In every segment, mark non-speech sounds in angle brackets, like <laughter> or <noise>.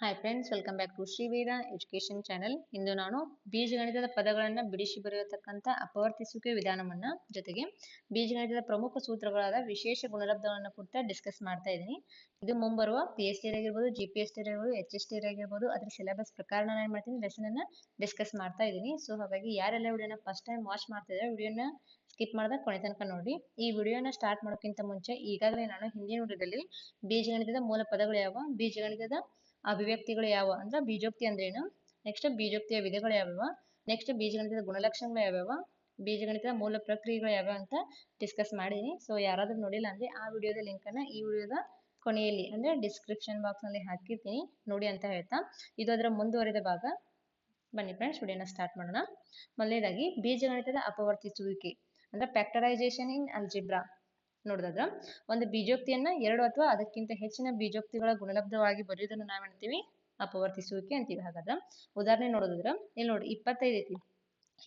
Hi friends welcome back to Shriveera education channel ಇಂದು ನಾನು ಬೀಜಗಣಿತದ ಪದಗಳನ್ನು ಬಿಡಿಸಿ ಬರೆಯತಕ್ಕಂಥ ಅಪವರ್ತಿಸುವಿಕೆ ವಿಧಾನವನ್ನು ಜೊತೆಗೆ ಬೀಜಗಣಿತದ ಪ್ರಮುಖ ಸೂತ್ರಗಳಾದ ವಿಶೇಷ ಗುಣಲಬ್ಧಗಳನ್ನು ಕುರಿತ ಡಿಸ್ಕಸ್ ಮಾಡ್ತಾ ಇದ್ದೀನಿ. ಇದು ಮುಂಬರುವ ಪಿ ಎಸ್ ಟಿ ಆಗಿರ್ಬೋದು ಜಿ ಪಿ ಎಸ್ ಟಿ ಆಗಿರ್ಬೋದು ಎಚ್ ಎಸ್ ಟಿ ಆಗಿರ್ಬೋದು, ಅದರ ಸಿಲೆಬಸ್ ಪ್ರಕಾರ ನಾನು ಏನು ಮಾಡ್ತೀನಿ ಲೆಸನ್ ಅನ್ನ ಡಿಸ್ಕಸ್ ಮಾಡ್ತಾ ಇದ್ದೀನಿ. ಸೊ ಹಾಗಾಗಿ ಯಾರೆಲ್ಲ ವಿಡಿಯೋನ ಫಸ್ಟ್ ಟೈಮ್ ವಾಚ್ ಮಾಡ್ತಾ ವಿಡಿಯೋನ ಸ್ಕಿಪ್ ಮಾಡಿದ ಕೊನೆ ತನಕ ನೋಡಿ. ಈ ವಿಡಿಯೋನ ಸ್ಟಾರ್ಟ್ ಮಾಡೋಕ್ಕಿಂತ ಮುಂಚೆ ಈಗಾಗಲೇ ನಾನು ಹಿಂದಿನ ವಿಡಿಯೋದಲ್ಲಿ ಬೀಜಗಣಿತದ ಮೂಲ ಪದಗಳು ಯಾವ ಬೀಜಗಣಿತದ ಅಭಿವ್ಯಕ್ತಿಗಳು ಯಾವ ಅಂದ್ರೆ ಬೀಜೋಕ್ತಿ ಅಂದ್ರೆ ಏನು? ನೆಕ್ಸ್ಟ್ ಬೀಜೋಕ್ತಿಯ ವಿಧಗಳು ಯಾವ್ಯಾವ ನೆಕ್ಸ್ಟ್ ಬೀಜಗಣಿತದ ಗುಣಲಕ್ಷಣಗಳು ಯಾವ್ಯಾವ ಬೀಜಗಣಿತದ ಮೂಲ ಪ್ರಕ್ರಿಯೆಗಳು ಯಾವ್ಯಾವ ಅಂತ ಡಿಸ್ಕಸ್ ಮಾಡಿದೀನಿ. ಸೊ ಯಾರಾದ್ರೂ ನೋಡಿಲ್ಲ ಅಂದ್ರೆ ಆ ವಿಡಿಯೋದ ಲಿಂಕ್ ಅನ್ನ ಈ ವಿಡಿಯೋದ ಕೊನೆಯಲ್ಲಿ, ಅಂದ್ರೆ ಡಿಸ್ಕ್ರಿಪ್ಷನ್ ಬಾಕ್ಸ್ನಲ್ಲಿ ಹಾಕಿರ್ತೀನಿ. ನೋಡಿ ಅಂತ ಹೇಳ್ತಾ. ಇದು ಅದರ ಮುಂದುವರೆದ ಭಾಗ. ಬನ್ನಿ ಫ್ರೆಂಡ್ಸ್ ವಿಡಿಯೋನ ಸ್ಟಾರ್ಟ್ ಮಾಡೋಣ. ಮೊದಲನೇದಾಗಿ, ಬೀಜಗಣಿತದ ಅಪವರ್ತಿಸುವಿಕೆ. ಅಂದ್ರೆ ಫ್ಯಾಕ್ಟರೈಸೇಷನ್ ಇನ್ ಅಲ್ಜಿಬ್ರಾ ನೋಡಿದ್ರ ಒಂದು ಬೀಜೋಕ್ತಿಯನ್ನ ಎರಡು ಅಥವಾ ಅದಕ್ಕಿಂತ ಹೆಚ್ಚಿನ ಬೀಜೋಕ್ತಿಗಳ ಗುಣಲಬ್ಧವಾಗಿ ಬರೆಯುವುದನ್ನು ನಾವ್ ಹೇಳ್ತೀವಿ ಅಪವರ್ತಿಸುವಿಕೆ ಅಂತೀವಿ. ಹಾಗಾದ್ರೆ, ಉದಾಹರಣೆ ನೋಡೋದ್ರ ಇಲ್ಲಿ ನೋಡಿ, ಇಪ್ಪತ್ತೈದು ಐತಿ.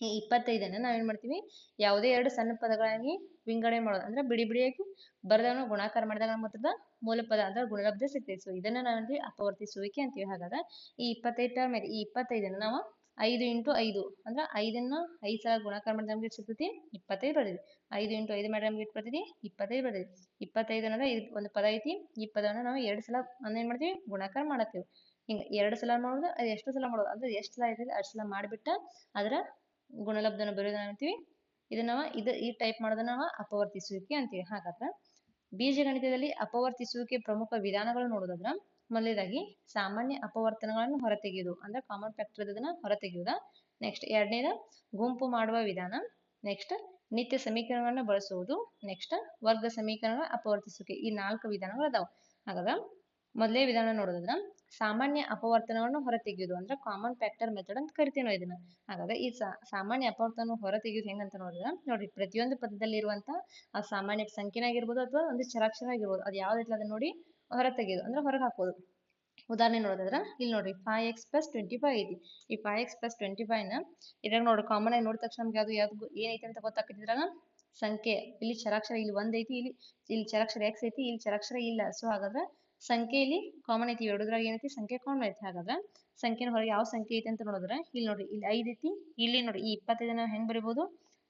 ಈ ಇಪ್ಪತ್ತೈದನ್ನ ನಾವೇನ್ ಮಾಡ್ತೀವಿ ಯಾವುದೇ ಎರಡು ಸಣ್ಣ ಪದಗಳಾಗಿ ವಿಂಗಡಣೆ ಮಾಡೋದು, ಅಂದ್ರೆ ಬಿಡಿ ಬಿಡಿಯಾಗಿ ಬರೆದವನು ಗುಣಾಕಾರ ಮಾಡಿದಾಗ ಮೊತ್ತದ ಮೂಲ ಪದ ಅಂದ್ರೆ ಗುಣಲಬ್ಧ ಸಿಗ್ತೈತಿ. ಸೊ ಇದನ್ನ ನಾವೇನ್ರಿ ಅಪವರ್ತಿಸುವಿಕೆ ಅಂತೀವಿ. ಹಾಗಾದ್ರೆ, ಈ ಇಪ್ಪತ್ತೈದು ಟರ್ಮ್ ಈ ಇಪ್ಪತ್ತೈದನ್ನ ನಾವು ಐದು ಇಂಟು ಐದು. ಅಂದ್ರೆ ಐದನ್ನ ಐದು ಸಲ ಗುಣಾಕಾರ ಮಾಡಿದ ನಮ್ಗೆ ಎಷ್ಟು ಸಿಗ್ತೈತಿ? ಇಪ್ಪತ್ತೈದು ಬರ್ತೈತಿ. ಐದು ಇಂಟು ಐದು ಮಾಡಿ ನಮ್ಗೆ ಎಷ್ಟು ಬರ್ತೈತಿ? ಇಪ್ಪತ್ತೈದು ಬರ್ತೈತಿ. ಇಪ್ಪತ್ತೈದು ಅನ್ನೋದು ಇದು ಒಂದು ಪದ ಐತಿ. ಈ ಪದವನ್ನ ನಾವು ಎರಡು ಸಲ ಏನ್ ಮಾಡ್ತೀವಿ, ಗುಣಾಕಾರ ಮಾಡತ್ತೀವಿ. ಹಿಂಗ ಎರಡು ಸಲ ಮಾಡೋದು, ಅದು ಎಷ್ಟು ಸಲ ಮಾಡೋದು? ಅಂದ್ರೆ ಎಷ್ಟು ಸಲ ಐತಿ ಅಷ್ಟು ಸಲ ಮಾಡಿಬಿಟ್ಟ ಅದರ ಗುಣಲಬ್ಧನ ಬರೆಯೋದನ್ನ ಅಂತೀವಿ. ಇದನ್ನ ನಾವು ಇದು ಈ ಟೈಪ್ ಮಾಡೋದನ್ನ ನಾವು ಅಪವರ್ತಿಸುವಿಕೆ ಅಂತೀವಿ. ಹಾಗಾದ್ರೆ ಬೀಜಗಣಿತದಲ್ಲಿ ಅಪವರ್ತಿಸುವಿಕೆ ಪ್ರಮುಖ ವಿಧಾನಗಳು ನೋಡೋದಾದ್ರ ಮೊದಲನೇದಾಗಿ ಸಾಮಾನ್ಯ ಅಪವರ್ತನಗಳನ್ನು ಹೊರತೆಗೆಯುವುದು, ಅಂದ್ರೆ ಕಾಮನ್ ಫ್ಯಾಕ್ಟರ್ ಇದನ್ನ ಹೊರತೆಗೆಯುವುದ. ನೆಕ್ಸ್ಟ್ ಎರಡನೇದ ಗುಂಪು ಮಾಡುವ ವಿಧಾನ. ನೆಕ್ಸ್ಟ್ ನಿತ್ಯ ಸಮೀಕರಣಗಳನ್ನ ಬಳಸುವುದು. ನೆಕ್ಸ್ಟ್ ವರ್ಗ ಸಮೀಕರಣಗಳ ಅಪವರ್ತಿಸುವಿಕೆ. ಈ ನಾಲ್ಕು ವಿಧಾನಗಳು ಅದಾವ. ಹಾಗಾದ್ರೆ ಮೊದಲೇ ವಿಧಾನ ನೋಡೋದ್ರ ಸಾಮಾನ್ಯ ಅಪವರ್ತನವನ್ನು ಹೊರತೆಗೆಯುವುದು, ಅಂದ್ರೆ ಕಾಮನ್ ಫ್ಯಾಕ್ಟರ್ ಮೆಥಡ್ ಅಂತ ಕರಿತೀವಿ ನಾವು ಇದನ್ನ. ಹಾಗಾದ್ರೆ ಈ ಸಾಮಾನ್ಯ ಅಪವರ್ತನ ಹೊರತೆಗೆಯುವುದು ಹೆಂಗಂತ ನೋಡಿದ್ರೆ, ನೋಡ್ರಿ ಪ್ರತಿಯೊಂದು ಪದದಲ್ಲಿ ಇರುವಂತ ಆ ಸಾಮಾನ್ಯ ಸಂಖ್ಯೆನಾಗಿರ್ಬೋದು ಅಥವಾ ಒಂದು ಚರಾಕ್ಷರ ಆಗಿರ್ಬೋದು ಅದು ಯಾವ್ದು ಅದನ್ನ ನೋಡಿ. ಹೊರ ತೆಗೆಯೋದು ಅಂದ್ರೆ ಹೊರಗೆ ಹಾಕೋದು. ಉದಾಹರಣೆ ನೋಡೋದಾದ್ರೆ, ಇಲ್ಲಿ ನೋಡ್ರಿ five x plus twenty five ಐತಿ. ಈ ಫೈವ್ ಎಕ್ಸ್ ಪ್ಲಸ್ ಟ್ವೆಂಟಿ ಫೈವ್ನ ಇದ್ರಾಗ ನೋಡ್ರಿ ಕಾಮನ್ ಆಗಿ ನೋಡಿದ ತಕ್ಷಣ ನಮ್ಗೆ ಅದು ಯಾವ್ದು ಏನೈತೆ ಅಂತ ಗೊತ್ತಾಗ್ತಿದ್ರಾಗ ಸಂಖ್ಯೆ. ಇಲ್ಲಿ ಚರಾಕ್ಷರ ಇಲ್ಲಿ ಒಂದ್ ಐತಿ, ಇಲ್ಲಿ ಇಲ್ಲಿ ಚರಾಕ್ಷರ ಎಕ್ಸ್ ಐತಿ, ಇಲ್ಲಿ ಚರಾಕ್ಷರ ಇಲ್ಲ. ಸೊ ಹಾಗಾದ್ರೆ ಸಂಖ್ಯೆ ಇಲ್ಲಿ ಕಾಮನ್ ಐತಿ. ಎರಡದ್ರಾಗ ಏನೈತಿ ಸಂಖ್ಯೆ ಕಾಮನ್ ಐತಿ. ಹಾಗಾದ್ರೆ ಸಂಖ್ಯೆನ ಹೊರಗೆ ಯಾವ ಸಂಖ್ಯೆ ಐತಿ ಅಂತ ನೋಡಿದ್ರೆ, ಇಲ್ಲಿ ನೋಡ್ರಿ, ಇಲ್ಲಿ ಐದ್ ಐತಿ. ಇಲ್ಲಿ ನೋಡ್ರಿ, ಈ ಇಪ್ಪತ್ತೈದನ್ನ ಹೆಂಗ್ ಬರಿಬಹುದು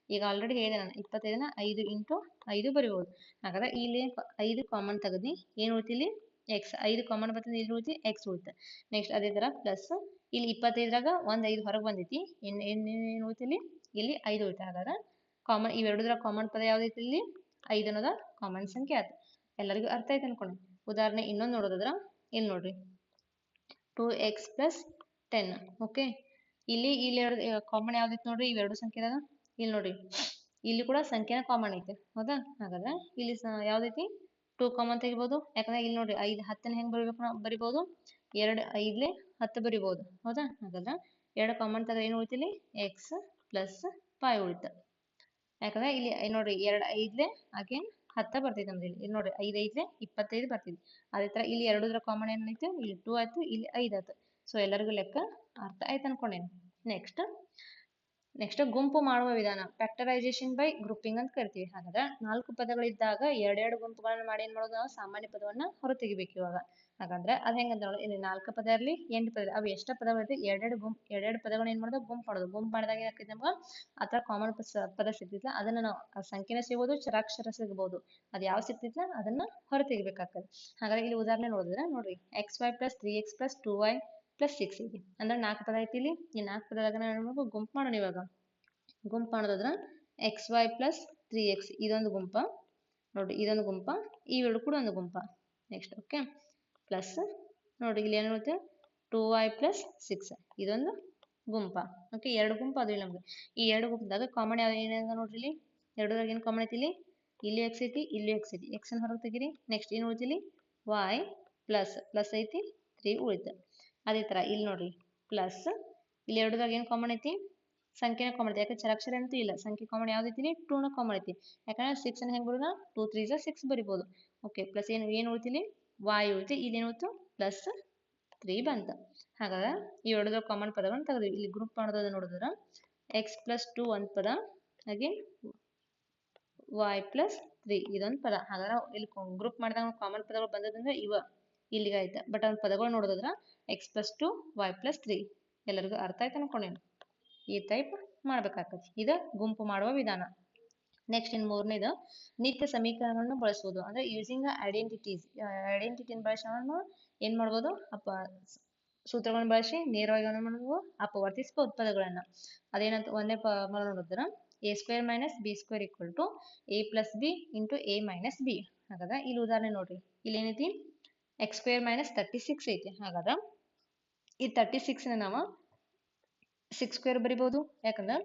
ಈಗ ಆಲ್ರೆಡಿ ಹೇಳಿದೆ ನಾನು ಇಪ್ಪತ್ತೈದನ ಐದು ಇಂಟು ಐದು ಬರಿಬಹುದು ಹಾಗಾದ್ರೆ ಇಲ್ಲಿ ಐದು ಕಾಮನ್ ತೆಗದಿ ಏನ್ ಉಳ್ತಿಲಿ ಎಕ್ಸ್ ಐದು ಕಾಮನ್ ಬರ್ತದೆ, ಇಲ್ಲಿ ಉಳಿತಿ? ಎಕ್ಸ್ ಉಳಿತ. ನೆಕ್ಸ್ಟ್ ಅದೇ ತರ ಪ್ಲಸ್ ಇಲ್ಲಿ ಇಪ್ಪತ್ತೈದ್ರಾಗ ಒಂದ್ ಐದು ಹೊರಗೆ ಬಂದೈತಿ. ಏನ್ ಏನ್ ಏನ್ ಉಳಿತಿ ಇಲ್ಲಿ? ಐದು ಉಳಿತ. ಹಾಗಾದ್ರೆ ಕಾಮನ್ ಇವೆರಡುದ್ರ ಕಾಮನ್ ಪದ ಯಾವ್ದೈತಿ ಇಲ್ಲಿ? ಐದು ಅನ್ನೋದ ಕಾಮನ್ ಸಂಖ್ಯೆ ಆಯ್ತು ಎಲ್ಲರಿಗೂ ಅರ್ಥ ಆಯ್ತು ಅನ್ಕೊಂಡೆ. ಉದಾಹರಣೆ ಇನ್ನೊಂದು ನೋಡೋದಾದ್ರ ಇಲ್ಲಿ ನೋಡ್ರಿ. Two X plus ten okay ಇಲ್ಲಿ ಇಲ್ಲಿ ಕಾಮನ್ ಯಾವ್ದೈತಿ ನೋಡ್ರಿ? ಇವೆರಡು ಸಂಖ್ಯೆದಾಗ ಇಲ್ಲಿ ನೋಡ್ರಿ ಇಲ್ಲಿ ಕೂಡ ಸಂಖ್ಯೆನ ಕಾಮನ್ ಐತೆ. ಹೌದಾ? ಹಾಗಾದ್ರೆ ಇಲ್ಲಿ ಯಾವ್ದೈತಿ? ಟೂ ಕಾಮನ್ ತೆಗಿಬಹುದು ಯಾಕಂದ್ರೆ ಇಲ್ಲಿ ನೋಡ್ರಿ ಐದು ಹತ್ತನ ಹೆಂಗ್ ಬರಿಬೇಕು ನಾವು ಬರಿಬಹುದು ಎರಡು ಐದ್ಲೆ ಹತ್ತು ಬರಿಬಹುದು ಹೌದಾ? ಹಾಗಾದ್ರೆ ಎರಡು ಕಾಮನ್ ತೆಗೆದ್ರೆ ಏನು ಉಳಿತಿಲಿ ಎಕ್ಸ್ ಪ್ಲಸ್ ಫೈವ್ ಉಳಿತ. ಯಾಕಂದ್ರೆ ಇಲ್ಲಿ ನೋಡ್ರಿ ಎರಡು ಐದ್ಲೆ ಅಗೇನ್ ಹತ್ತ ಬರ್ತೈತೆ ನಮ್ದು ಇಲ್ಲಿ. ನೋಡ್ರಿ ಐದ್ ಐದ್ಲೆ ಇಪ್ಪತ್ತೈದು ಬರ್ತೈತಿ ಅದೇ ತರ ಇಲ್ಲಿ ಎರಡೂದ್ರ ಕಾಮನ್ ಏನೈತೆ ಇಲ್ಲಿ ಟೂ ಆಯ್ತು, ಇಲ್ಲಿ ಐದ್ ಆಯ್ತು. ಸೊ ಎಲ್ಲರಿಗೂ ಲೆಕ್ಕ ಅರ್ಥ ಆಯ್ತು ಅನ್ಕೊಂಡೇನಿ ನೆಕ್ಸ್ಟ್ ನೆಕ್ಸ್ಟ್ ಗುಂಪು ಮಾಡುವ ವಿಧಾನ. ಫ್ಯಾಕ್ಟರೈಸೇಷನ್ ಬೈ ಗ್ರೂಪಿಂಗ್ ಅಂತ ಕರಿತೀವಿ. ಹಾಗಾದ್ರೆ ನಾಲ್ಕು ಪದಗಳಿದ್ದಾಗ ಎರಡೆರಡು ಗುಂಪುಗಳನ್ನ ಮಾಡಿ ಏನ್ ಮಾಡೋದು ನಾವು? ಸಾಮಾನ್ಯ ಪದವನ್ನ ಹೊರತೆಗಿಬೇಕು ಇವಾಗ. ಹಾಗಾದ್ರೆ ಅದ್ ಹೆಂಗಂತ ನೋಡಿ ಇಲ್ಲಿ ನಾಲ್ಕು ಪದ ಇರಲಿ, ಎಂಟು ಪದ ಅವು ಎಷ್ಟ ಪದಗಳಿದೆ ಎರಡೆರಡು ಗುಂಪು, ಎರಡೆರಡು ಪದಗಳನ್ನ ಏನ್ ಮಾಡೋದು? ಗುಂಪು ಮಾಡೋದು. ಗುಂಪು ಮಾಡಿದಾಗ ಏನಾಗ್ತದೆ ನಮ್ಗೆ? ಆತರ ಕಾಮನ್ ಪದ ಸಿಗ್ತಿಲ್ಲ ಅದನ್ನ ನಾವು ಸಂಖ್ಯೆನ ಸಿಗ್ಬೋದು, ಚರಾಕ್ಷರ ಸಿಗ್ಬೋದು. ಅದ್ ಯಾವ ಸಿಗ್ತಿಲ್ಲ ಅದನ್ನ ಹೊರತೆಗಿಬೇಕಾಗ್ತದೆ. ಹಾಗಾದ್ರೆ ಇಲ್ಲಿ ಉದಾಹರಣೆ ನೋಡಿದ್ರೆ, ನೋಡ್ರಿ. X Y plus three X plus two Y plus six ಐತಿ ಅಂದ್ರೆ ನಾಲ್ಕು ಪದ ಐತಿ ಇಲ್ಲಿ ಈ ನಾಲ್ಕು ಪದದಾಗ ನಾವು ಗುಂಪು ಮಾಡೋಣ ಇವಾಗ. ಗುಂಪು ಮಾಡೋದಾದ್ರ X Y plus three X ಇದೊಂದು ಗುಂಪ. ನೋಡ್ರಿ ಇದೊಂದು ಗುಂಪ. ಇವೆರಡು ಕೂಡ ಒಂದು ಗುಂಪ. ನೆಕ್ಸ್ಟ್ ಓಕೆ ಪ್ಲಸ್ ನೋಡ್ರಿ ಇಲ್ಲಿ ಏನು ಇರುತ್ತೆ ಟೂ ವೈ ಪ್ಲಸ್ ಸಿಕ್ಸ್ ಇದೊಂದು ಗುಂಪ. ಓಕೆ ಎರಡು ಗುಂಪು ಅದು ನಮ್ಗೆ. ಈ ಎರಡು ಗುಂಪದಾಗ ಕಾಮನ್ ಯಾವ ಏನಿದೆ ನೋಡ್ರಿ ಇಲ್ಲಿ? ಎರಡರಾಗ ಏನು ಕಾಮನ್ ಐತಿ ಇಲ್ಲಿ ಇಲ್ಲಿ ಎಕ್ಸ್ ಐತಿ, ಇಲ್ಲಿ ಎಕ್ಸ್ ಐತಿ. ಎಕ್ಸ್ ಅನ್ನು ಹೊರಗೆ ತೆಗಿರಿ. ನೆಕ್ಸ್ಟ್ ಏನು ಉಳಿತಿಲ್ಲಿ? ವೈ ಪ್ಲಸ್ ಪ್ಲಸ್ ಐತಿ ತ್ರೀ ಉಳಿತು. ಅದೇ ತರ ಇಲ್ಲಿ ನೋಡ್ರಿ ಪ್ಲಸ್ ಇಲ್ಲಿ ಎರಡದಾಗ ಏನು ಕಾಮನ್ ಐತಿ? ಸಂಖ್ಯೆನ ಕಾಮನ್ ಐತಿ. ಯಾಕಂದ್ರೆ ಚರಾಕ್ಷರ ಅಂತೂ ಇಲ್ಲ. ಸಂಖ್ಯೆ ಕಾಮನ್ ಯಾವ್ದೈತಿ ಟೂನ ಕಾಮನ್ ಐತಿ. ಯಾಕಂದ್ರೆ ಸಿಕ್ಸ್ ಅನ್ನ ಹೆಂಗ್ ಬರೋದ? ಟೂ ತ್ರೀ ಜ ಸಿಕ್ಸ್ ಬರಿಬೋದು. ಓಕೆ ಪ್ಲಸ್ ಏನು ಏನು ಉಳಿತಿಲಿ ವಾಯ್ ಉಳಿತಿ. ಇಲ್ಲಿ ಏನು ಪ್ಲಸ್ ತ್ರೀ ಬಂತ. ಹಾಗಾದ್ರೆ ಈ ಎರಡದ ಕಾಮನ್ ಪದಗಳನ್ನ ತೆಗೆದ್ವಿ. ಇಲ್ಲಿ ಗ್ರೂಪ್ ಮಾಡೋದು ನೋಡಿದ್ರ ಎಕ್ಸ್ ಪ್ಲಸ್ ಟೂ ಒಂದ್ ಪದ, ಹಾಗೆ ವಾಯ್ ಪ್ಲಸ್ ತ್ರೀ ಇದೊಂದು ಪದ. ಹಾಗಾದ್ರೆ ಇಲ್ಲಿ ಗ್ರೂಪ್ ಮಾಡಿದಾಗ ಕಾಮನ್ ಪದಗಳು ಬಂದದಂದ್ರೆ ಇವ. ಇಲ್ಲಿಗೆ ಆಯ್ತು? ಬಟ್ ಅವ್ನ ಪದಗಳು ನೋಡೋದಾದ್ರೆ X plus two Y plus three ಎಲ್ಲರಿಗೂ ಅರ್ಥ ಆಯ್ತು ಅನ್ಕೊಂಡೇನು? ಈ ಟೈಪ್ ಮಾಡ್ಬೇಕಾಗ್ತದೆ ಇದು ಗುಂಪು ಮಾಡುವ ವಿಧಾನ. ನೆಕ್ಸ್ಟ್ ಇನ್ ಮೂರನೇದು ನಿತ್ಯ ಸಮೀಕರಣಗಳನ್ನು ಬಳಸುವುದು. ಅಂದ್ರೆ ಯೂಸಿಂಗ್ ಐಡೆಂಟಿಟೀಸ್ ಐಡೆಂಟಿಟಿನ ಬಳಸಿ ಏನು ಮಾಡ್ಬೋದು? ಅಪ ಸೂತ್ರಗಳನ್ನು ಬಳಸಿ ನೇರವಾಗಿ ಮಾಡ್ಬೋದು. ಅಪವರ್ತಿಸ್ಬೋದು ಪದಗಳನ್ನು ಅದೇನಂತ ಒಂದೇ ಪ ನೋಡಿದ್ರೆ A square minus B square equal to A plus B into A minus B ಹಾಗಾದ್ರೆ ಇಲ್ಲಿ ಉದಾಹರಣೆ ನೋಡ್ರಿ. ಇಲ್ಲಿ ಏನೈತಿ X square minus thirty six ಐತಿ. ಹಾಗಾದ್ರೆ ಈ ತರ್ಟಿ ಸಿಕ್ಸ್ನ ನಾವು ಸಿಕ್ಸ್ ಸ್ಕ್ವೇರ್ ಬರಿಬೋದು. ಯಾಕಂದ್ರೆ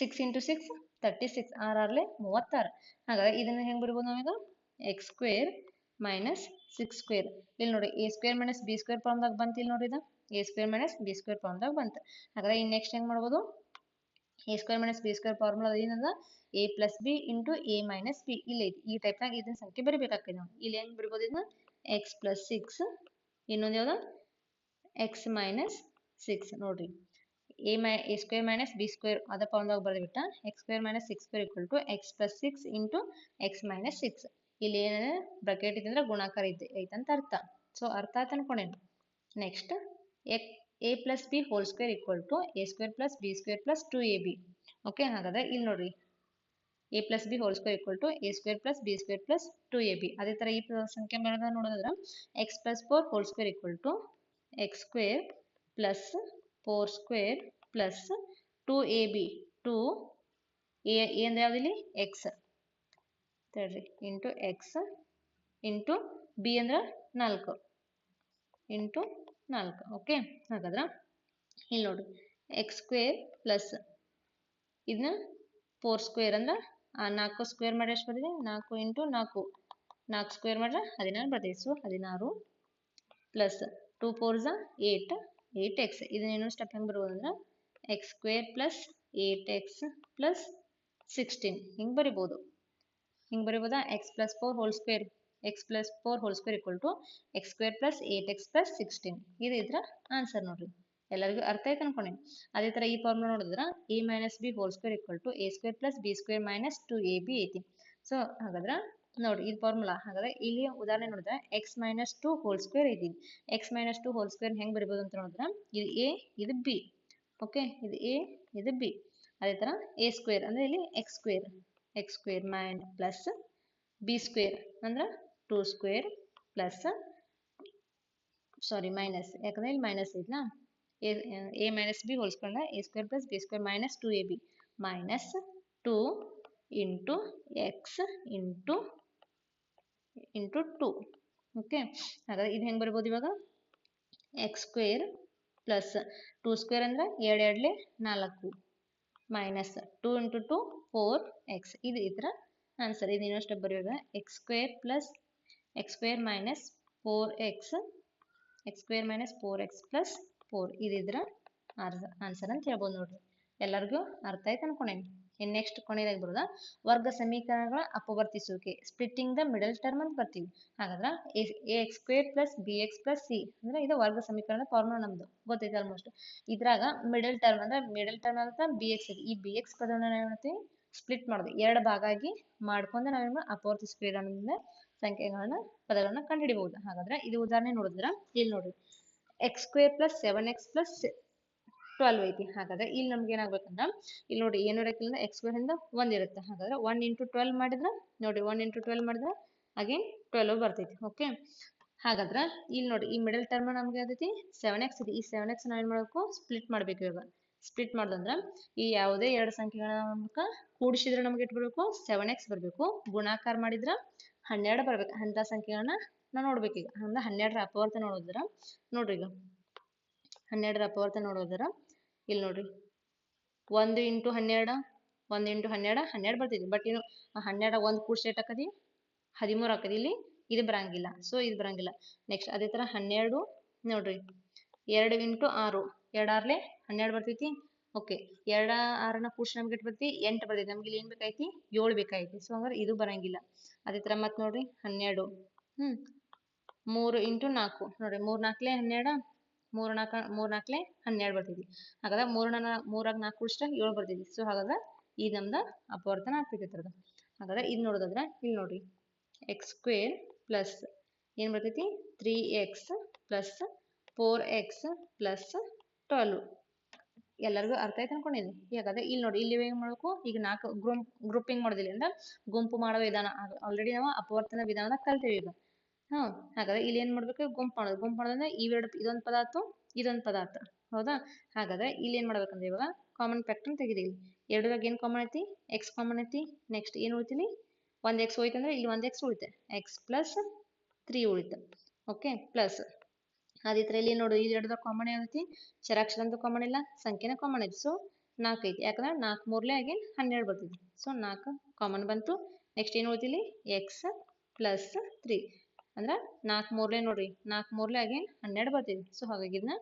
six into six thirty six R ಆರ್ಲೆ ಮೂವತ್ತಾರು. ಹಾಗಾದ್ರೆ ಇದನ್ನ ಹೆಂಗೆ ಬರಿಬೋದು ನಾವೀಗ? X square minus six square ಇಲ್ಲಿ ನೋಡಿ A square minus B square ಫಾರ್ಮ್ದಾಗ ಬಂತು ಇಲ್ಲಿ ಇದು? A square minus B square ಫಾರ್ಮ್ದಾಗ ಬಂತು. ಹಾಗಾದ್ರೆ ಇನ್ನು ನೆಕ್ಸ್ಟ್ ಹೆಂಗೆ ಮಾಡ್ಬೋದು? A square minus B square formula ಏನದ? A plus B into A minus B ಇಲ್ಲಿ ಈ ಟೈಪ್ನಾಗ ಇದನ್ನ ಸಂಖ್ಯೆ ಬರಿಬೇಕಾಗ್ತದೆ ನಾವು ಇಲ್ಲಿ ಹೆಂಗೆ ಬರಿಬೋದು ಇದನ್ನ? ಎಕ್ಸ್ ಪ್ಲಸ್ ಸಿಕ್ಸ್ ಇನ್ನೊಂದು ಯಾವುದು? ಎಕ್ಸ್ ಮೈನಸ್ ಸಿಕ್ಸ್ ನೋಡ್ರಿ. A my A square minus B square ಅದ ಫಾರ್ಮ್ದಾಗ ಬರೆದ್ಬಿಟ್ಟ X square minus six square equal to X plus six into X minus six ಇಲ್ಲಿ ಏನಂದ್ರೆ ಬ್ರಕೆಟ್ ಇದೆ ಅಂದ್ರೆ ಗುಣಾಕಾರ ಇದೆ ಐತಂತ ಅರ್ಥ. ಸೊ ಅರ್ಥ ಆಯ್ತು ಅನ್ಕೊಂಡೇನು. Next ಎಕ್ A plus B whole square equal to A square plus B square plus two A B okay ಹಾಗಾದ್ರೆ ಇಲ್ಲಿ ನೋಡ್ರಿ. A plus B whole square equal to A square plus B square plus two A B ಅದೇ ಥರ ಈ ಸಂಖ್ಯೆ ಮೇಳದ ನೋಡೋದಾದ್ರೆ X plus four whole square equal to X square plus four square plus two A B two A ಅಂದರೆ ಯಾವುದಿಲ್ಲಿ? X ತಡ್ರಿ into X into B ಅಂದ್ರೆ ನಾಲ್ಕು ಇಂಟು ನಾಲ್ಕು ಓಕೆ ಹಾಗಾದ್ರೆ ಇಲ್ಲಿ ನೋಡಿ ಎಕ್ಸ್ ಸ್ಕ್ವೇರ್ ಪ್ಲಸ್ ಇದನ್ನ ಫೋರ್ ಸ್ಕ್ವೇರ್ ಅಂದ್ರೆ ನಾಲ್ಕು ಸ್ಕ್ವೇರ್ ಮಾಡಿ ಎಷ್ಟು ಬರ್ತದೆ? ನಾಲ್ಕು ಇಂಟು ನಾಲ್ಕು. ನಾಲ್ಕು ಸ್ಕ್ವೇರ್ ಮಾಡಿದ್ರೆ ಹದಿನಾರು ಬರ್ತದೆ. ಸೊ ಹದಿನಾರು ಪ್ಲಸ್ ಟೂ ಫೋರ್ ಝ ಏಟ್ ಏಟ್ ಎಕ್ಸ್ ಇದನ್ನೇನು ಸ್ಟೆಪ್ ಹೆಂಗೆ ಬರ್ಬೋದು ಅಂದ್ರೆ X square plus eight X plus sixteen ಹಿಂಗೆ ಬರಿಬೋದು. ಹಿಂಗೆ ಬರಿಬೋದಾ? X plus four whole square X plus four whole square equal to X square plus eight X plus sixteen ಇದು ಇದ್ರ ಆನ್ಸರ್ ನೋಡ್ರಿ. ಎಲ್ಲರಿಗೂ ಅರ್ಥ ಆಯ್ತು ಅನ್ಕೊಂಡೆ ಅದೇ ತರ ಈ ಫಾರ್ಮುಲಾ ನೋಡಿದ್ರೆ? A minus B whole square equal to A square plus B square minus two A B ಐತಿ. ಸೊ ಹಾಗಾದ್ರೆ ನೋಡಿ ಈ ಫಾರ್ಮುಲಾ ಹಾಗಾದ್ರೆ ಇಲ್ಲಿ ಉದಾಹರಣೆ ನೋಡಿದ್ರೆ X minus two whole square ಐತಿ. X minus two whole square ಹೆಂಗೆ ಬರಿಬೋದು ಅಂತ ನೋಡಿದ್ರೆ? ಇದು ಎ ಇದು ಬಿ ಓಕೆ ಇದು ಎ ಇದು ಬಿ ಅದೇ ತರ ಎ ಸ್ಕ್ವೇರ್ ಅಂದ್ರೆ ಇಲ್ಲಿ X square X square main plus B square ಅಂದ್ರೆ two square plus sorry minus ಯಾಕಂದ್ರೆ ಇಲ್ಲಿ minus ಐತ್ಲ? A minus B whole A square plus B square minus two A B minus two into X into into two okay ಹಾಗಾದ್ರೆ ಇದು ಹೆಂಗೆ ಬರ್ಬೋದು ಇವಾಗ? X square plus two square ಅಂದ್ರೆ ಎರಡು ಎರಡಲೆ ನಾಲ್ಕು. Minus two into two four X ಇದು ಇದರ ಆನ್ಸರ್ ಇದು ಇನ್ನೊಂದು ಸ್ಟೆಪ್ ಬರೆಯೋದು X square plus X square minus four X X square minus four X plus four ಇದಿದ್ರ answer ಅಂತ ಹೇಳ್ಬೋದು ನೋಡ್ರಿ. ಎಲ್ಲರಿಗೂ ಅರ್ಥ ಆಯ್ತು ಅನ್ಕೊಂಡೇನಿ ಇನ್ನು ನೆಕ್ಸ್ಟ್ ಕೊನೆಯದಾಗಿ ಬರೋದ? ವರ್ಗ ಸಮೀಕರಣಗಳ ಅಪವರ್ತಿಸುವಿಕೆ ಸ್ಪ್ಲಿಟ್ಟಿಂಗ್ ದ ಮಿಡಲ್ ಟರ್ಮ್ ಅಂತ ಬರ್ತೀವಿ. ಹಾಗಾದ್ರೆ A X square plus B X plus C ಅಂದ್ರೆ ಇದು ವರ್ಗ ಸಮೀಕರಣದ ಫಾರ್ಮುಲಾ ನಮ್ದು. ಗೊತ್ತೈತೆ ಆಲ್ಮೋಸ್ಟ್ ಇದ್ರಾಗ ಮಿಡಲ್ ಟರ್ಮ್ ಅಂದ್ರೆ ಮಿಡಲ್ ಟರ್ಮ್ ಅಂತ ಬಿ ಎಕ್ಸ್ ಈ ಬಿ ಎಕ್ಸ್ ನಾವು ಮಾಡ್ತೀವಿ? ಸ್ಪ್ಲಿಟ್ ಮಾಡೋದು. ಎರಡು ಭಾಗ ಆಗಿ ಮಾಡ್ಕೊಂಡು ನಾವೇನು ಅಪವರ್ತಿಸುವಿಕೆ ಸಂಖ್ಯೆಗಳನ್ನ, ಪದಗಳನ್ನ ಕಂಡುಹಿಡಿಬಹುದು. ಹಾಗಾದ್ರೆ ಇದು ಉದಾಹರಣೆ ನೋಡಿದ್ರ? ಇಲ್ಲಿ ನೋಡ್ರಿ. X square plus seven X plus twelve ಐತಿ. ಹಾಗಾದ್ರೆ ಇಲ್ಲಿ ನಮ್ಗೆ ಏನಾಗ್ಬೇಕಂದ್ರ ಇಲ್ಲಿ ನೋಡಿ ಏನು ಇರಕ್ಕಿಲ್ಲ ಎಕ್ಸ್ ಸ್ಕ್ವೇರ್ ಇಂದ ಒಂದ್ ಇರುತ್ತೆ. ಹಾಗಾದ್ರೆ ಒನ್ ಇಂಟು ಟ್ವೆಲ್ವ್ ಮಾಡಿದ್ರೆ, ನೋಡಿ ಒನ್ ಇಂಟು ಟ್ವೆಲ್ವ್ ಮಾಡಿದ್ರೆ ಅಗೇನ್ ಟ್ವೆಲ್ವ್ ಬರ್ತೈತಿ. ಓಕೆ ಹಾಗಾದ್ರೆ ಇಲ್ಲಿ ನೋಡಿ ಈ ಮಿಡಲ್ ಟರ್ಮ್ ನಮ್ಗೆ ಯಾವ್ದೈತಿ? ಸೆವೆನ್ ಎಕ್ಸ್ ಇದೆ ಈ ಸೆವೆನ್ ಎಕ್ಸ್ ನಾವ್ ಏನ್ ಮಾಡಬೇಕು? ಸ್ಪ್ಲಿಟ್ ಮಾಡ್ಬೇಕು ಇವಾಗ. ಸ್ಪ್ಲಿಟ್ ಮಾಡೋದಂದ್ರೆ ಈ ಯಾವುದೇ ಎರಡು ಸಂಖ್ಯೆಗಳ ಮೂಲಕ ಕೂಡಿಸಿದ್ರೆ ನಮ್ಗೆ ಇಟ್ಬಿಡ್ಬೇಕು ಸೆವೆನ್ ಎಕ್ಸ್ ಬರಬೇಕು. ಗುಣಾಕಾರ ಮಾಡಿದ್ರ ಹನ್ನೆರಡು ಬರ್ಬೇಕು. ಅಂತ ಸಂಖ್ಯೆಗಳನ್ನ ನಾವು ನೋಡ್ಬೇಕೀಗ ಅಂದ್ರೆ ಹನ್ನೆರಡರ ಅಪವರ್ತ ನೋಡೋದ್ರ ನೋಡ್ರಿ ಈಗ. ಹನ್ನೆರಡರ ಅಪವರ್ತ ನೋಡೋದ್ರ ಇಲ್ಲಿ ನೋಡ್ರಿ. ಒಂದು ಇಂಟು ಹನ್ನೆರಡು, ಒಂದು ಇಂಟು ಹನ್ನೆರಡು ಹನ್ನೆರಡು ಬರ್ತೈತಿ ಬಟ್ ಇನ್ನು ಹನ್ನೆರಡು ಒಂದು ಕೂಡ ಸ್ಟೇಟ್ ಹಾಕದಿ ಹದಿಮೂರು ಹಾಕದಿ ಇಲ್ಲಿ ಇದು ಬರಂಗಿಲ್ಲ. ಸೊ ಇದು ಬರಂಗಿಲ್ಲ. ನೆಕ್ಸ್ಟ್ ಅದೇ ಥರ ಹನ್ನೆರಡು, ನೋಡ್ರಿ. ಎರಡು ಇಂಟು ಆರು. ಎರಡು ಆರ್ಲೆ ಹನ್ನೆರಡು ಬರ್ತೈತಿ. ಓಕೆ ಎರಡ ಆರನ ಕೂಡಿಸಿ ನಮ್ಗೆ ಎಷ್ಟು ಬರ್ತೈತಿ, ಎಂಟು ಬರ್ತೈತಿ. ನಮ್ಗೆ ಇಲ್ಲಿ ಏನು ಬೇಕಾಯ್ತಿ? ಏಳು ಬೇಕಾಯ್ತಿ. ಸೊ ಹಂಗಾರೆ ಇದು ಬರಂಗಿಲ್ಲ. ಅದೇ ಥರ ಮತ್ತೆ ನೋಡ್ರಿ, ಹನ್ನೆರಡು. ಹ್ಞೂ ಮೂರು ಇಂಟು ನಾಲ್ಕು. ನೋಡ್ರಿ, ಮೂರು ನಾಲ್ಕಲೆ ಹನ್ನೆರಡು, ಮೂರು ನಾಲ್ಕು ಮೂರು ನಾಲ್ಕಲೆ ಹನ್ನೆರಡು ಬರ್ತೈತಿ. ಹಾಗಾದ್ರೆ ಮೂರನ ಮೂರಾಗ ನಾಲ್ಕು ಕೂಡಿಸ್ರೆ ಏಳು ಬರ್ತೈತಿ. ಸೊ ಹಾಗಾದ್ರೆ ಈ ನಮ್ದು ಅಪವರ್ತನ ಆಗ್ತೈತಿ ಹಾಗಾದ್ರೆ ಇದು ನೋಡೋದಾದ್ರೆ ಇಲ್ಲಿ ನೋಡ್ರಿ. ಎಕ್ಸ್ ಸ್ಕ್ವೇರ್ ಪ್ಲಸ್ ಏನು ಬರ್ತೈತಿ? Three X plus four X plus twelve ಎಲ್ಲರಿಗೂ ಅರ್ಥ ಆಯ್ತು ಅನ್ಕೊಂಡಿದ್ದೆ ಯಾಕಂದ್ರೆ ಇಲ್ಲಿ ನೋಡಿ, ಇಲ್ಲಿ ಏನು ಮಾಡಬೇಕು, ಈಗ ನಾಲ್ಕು ಗ್ರೂಪ್ ಗ್ರೂಪಿಂಗ್ ಮಾಡೋದಿಲ್ಲ. ಅಂದ್ರೆ ಗುಂಪು ಮಾಡೋ ವಿಧಾನ. ಆಲ್ರೆಡಿ ನಾವು ಅಪವರ್ತನ ವಿಧಾನ ಕಲ್ತೀವಿ ಈಗ. ಹಾ, ಹಾಗಾದ್ರೆ ಇಲ್ಲಿ ಏನ್ ಮಾಡ್ಬೇಕು? ಗುಂಪು ಮಾಡೋದು. ಗುಂಪು ಮಾಡೋದಂದ್ರೆ ಇವೆರಡು ಇದೊಂದು ಪದಾರ್ಥ ಇದೊಂದು ಪದಾರ್ಥ. ಹೌದಾ? ಹಾಗಾದ್ರೆ ಇಲ್ಲಿ ಏನ್ ಮಾಡ್ಬೇಕಂದ್ರೆ ಇವಾಗ ಕಾಮನ್ ಫ್ಯಾಕ್ಟರ್ ತೆಗಿದೀವಿ ಎರಡರಾಗ ಏನ್ ಕಾಮನ್ ಐತಿ? ಎಕ್ಸ್ ಕಾಮನ್ ಐತಿ? ನೆಕ್ಸ್ಟ್ ಏನ್ ಉಳಿತೀನಿ? ಒಂದ್ ಎಕ್ಸ್ ಹೋಯ್ತಂದ್ರೆ ಇಲ್ಲಿ ಒಂದ್ ಎಕ್ಸ್ ಉಳಿತೆ. ಎಕ್ಸ್ ಪ್ಲಸ್ ತ್ರೀ ಉಳಿತ. ಓಕೆ ಪ್ಲಸ್ ಅದೇ ಥರ ಇಲ್ಲಿ ನೋಡು ಇದು ಎರಡದ ಕಾಮನ್ ಯಾವ್ದೈತಿ ಚರಾಕ್ಷರ ಅಂತೂ ಕಾಮನ್ ಇಲ್ಲ, ಸಂಖ್ಯೆನ ಕಾಮನ್ ಐತಿ. ಸೊ ನಾಲ್ಕು ಐತಿ. ಯಾಕಂದ್ರೆ ನಾಲ್ಕು ಮೂರ್ಲೆ ಆಗಿ ಹನ್ನೆರಡು ಬರ್ತೈತಿ. ಸೊ ನಾಲ್ಕು ಕಾಮನ್ ಬಂತು. ನೆಕ್ಸ್ಟ್ ಏನು ಉಳಿತಿಲ್ಲಿ ಎಕ್ಸ್ ಪ್ಲಸ್ ತ್ರೀ ಅಂದ್ರೆ ನಾಲ್ಕು ಮೂರ್ಲೆ ನೋಡ್ರಿ. ನಾಲ್ಕು ಮೂರ್ಲೆ ಆಗಿ ಹನ್ನೆರಡು ಬರ್ತೈತಿ. ಸೊ ಹಾಗಾಗಿ ಇದನ್ನ